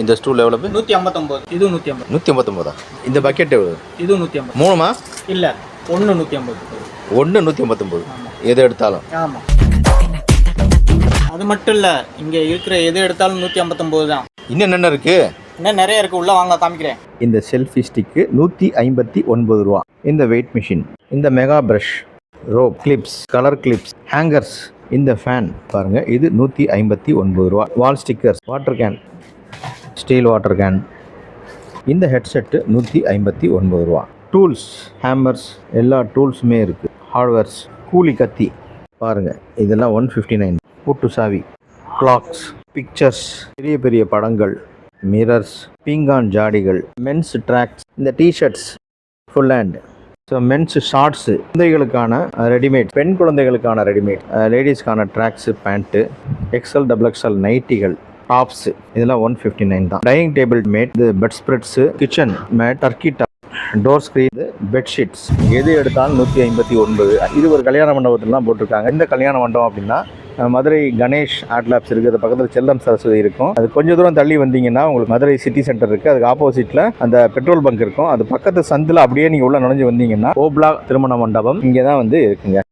இந்த ஸ்டூல் எவ்வளவு நூற்றி ஐம்பத்தொம்போது. இது நூற்றி ஐம்பது. நூற்றி ஐம்பத்தொம்போதா? இந்த பக்கெட் எவ்வளவு? இது நூற்றி ஐம்பது. மூணுமா? இல்லை ஒன்று நூற்றி ஐம்பது. ஒன்று நூற்றி ஐம்பத்தொம்போது. எது எடுத்தாலும். ஆமாம் அது மட்டும் இல்லை இங்கே இருக்கிற எது எடுத்தாலும் நூற்றி ஐம்பத்தொம்போது தான். இன்னும் என்னென்ன இருக்குது இன்னும் நிறைய இருக்குது உள்ளே வாங்க காமிக்கிறேன். இந்த செல்ஃபி ஸ்டிக்கு நூற்றி ஐம்பத்தி ஒன்பது ரூபா. இந்த வெயிட் மிஷின் இந்த mega brush rope clips colour clips hangers இந்த ஃபேன் பாருங்கள் இது நூற்றி ஐம்பத்தி ஒன்பது ரூபா. Wall stickers water can steel water can. இந்த ஹெட்செட்டு நூற்றி ஐம்பத்தி ஒன்பது ரூபா. டூல்ஸ் ஹேமர்ஸ் எல்லா டூல்ஸுமே இருக்குது ஹார்ட்வேர்ஸ் கூலி கத்தி. பாருங்கள் இதெல்லாம் ஒன் ஃபிஃப்டி நைன். பூட்டு சாவி. கிளாக்ஸ் பிக்சர்ஸ் பெரிய பெரிய படங்கள் மிரர்ஸ் பீங்கான் ஜாடிகள் மென்ஸ் ட்ராக்ஸ் இந்த T-shirts full hand. So men's shorts குழந்தைகளுக்கான ரெடிமேட் பெண் குழந்தைகளுக்கான readymade லேடிஸ்க்கான tracks pant XL double XL நைட்டிகள் tops இதெல்லாம் ஒன் ஃபிஃப்டி நைன் தான். டைனிங் டேபிள் மேட் இது bed spreads kitchen mat turkey top door screen bedsheets எது எடுத்தாலும் நூற்றி ஐம்பத்தி ஒன்பது. இது ஒரு கல்யாண மண்டபத்திலாம் போட்டிருக்காங்க. இந்த கல்யாண மண்டபம் அப்படின்னா மதுரை கணேஷ் ஆர்ட் லேப்ஸ் இருக்குது அது பக்கத்தில் செல்லம் சரஸ்வதி இருக்கும். அது கொஞ்சம் தூரம் தள்ளி வந்தீங்கன்னா உங்களுக்கு மதுரை சிட்டி சென்டர் இருக்குது அதுக்கு ஆப்போசிட்டில் அந்த பெட்ரோல் பங்க் இருக்கும். அது பக்கத்து சந்தில் அப்படியே நீங்கள் உள்ளே நுழைஞ்சு வந்தீங்கன்னா ஓப்லா திருமண மண்டபம் இங்கே தான் வந்து இருக்குங்க.